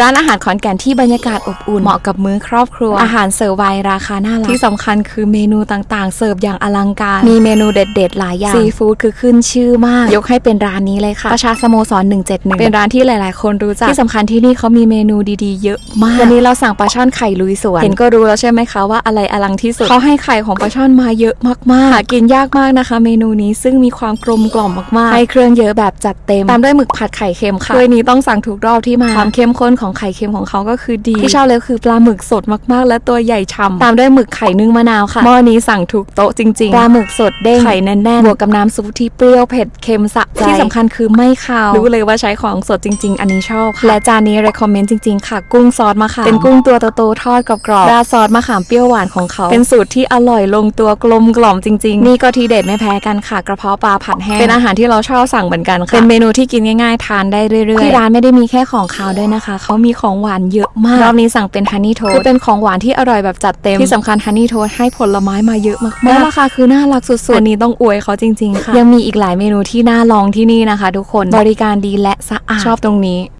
ร้านอาหารขอนแก่นที่บรรยากาศอบอุ่นเหมาะกับมื้อครอบครัว อาหารเสิร์ฟไวราคาน่ารักที่สำคัญคือเมนูต่างๆ เสิร์ฟอย่างอลังการ มีเมนูเด็ด ๆ หลายอย่างซีฟู้ดคือขึ้นชื่อมาก ยกให้เป็นร้านนี้เลยค่ะประชาสโมสร 171 เป็นร้านที่หลาย ๆ คนรู้จักที่สำคัญที่นี่เขามีเมนูดีๆ เยอะมากวันนี้เราสั่งปลาช่อนไข่ลุยสวนเห็นก็รู้แล้วใช่ไหมคะว่าอะไรอลังที่สุดเขาให้ไข่ของปลาช่อนมาเยอะมากๆหากินยากมากนะคะ เมนูนี้ซึ่งมีความกลมกล่อมมากๆให้เครื่องเยอะแบบจัดเต็มตามด้วยหมึกผัดไข่เค็มค่ะถ้วยนี้ต้องสั่งทุกรอบที่มาความเข้มข้นของไข่เค็มของเขาก็คือดี ที่ชอบเลยคือปลาหมึกสดมากๆ และตัวใหญ่ฉ่ำตามด้วยหมึกไข่นึ่งมะนาวค่ะหม้อนี้สั่งถูกโต๊ะจริงๆปลาหมึกสดเด้งไข่แน่นๆบวกกับน้ำซุปที่เปรี้ยวเผ็ดเค็มสะใจที่สำคัญคือไม่คาวรู้เลยว่าใช้ของสดจริง ๆ อันนี้ชอบค่ะและจานนี้ recommend จริง ๆ ค่ะ กุ้งซอสมะขามเป็นกุ้งตัวโตๆทอดกรอบๆราดซอสมะขามเปรี้ยวหวานของเขาเป็นสูตรที่อร่อยลงตัวกลมกล่อมจริง ๆ นี่ก็ทีเด็ดไม่แพ้กันค่ะ กระเพาะปลาผัดแห้งเป็นอาหารที่เราชอบสั่งเหมือนกันค่ะเป็นเมนูที่กินง่ายๆทานได้เรื่อยๆที่ร้านไม่ได้มีแค่ของคาวด้วยนะคะเขามีของหวานเยอะมากรอบนี้สั่งเป็นฮันนี่โทสคือเป็นของหวานที่อร่อยแบบจัดเต็มที่สำคัญฮันนี่โทสให้ผลไม้มาเยอะมากๆแล้วราคาคือน่ารักสุดๆอันนี้ต้องอวยเขาจริงๆค่ะยังมีอีกหลายเมนูที่น่าลองที่นี่นะคะ ทุกคนบริการดีและสะอาดชอบตรงนี้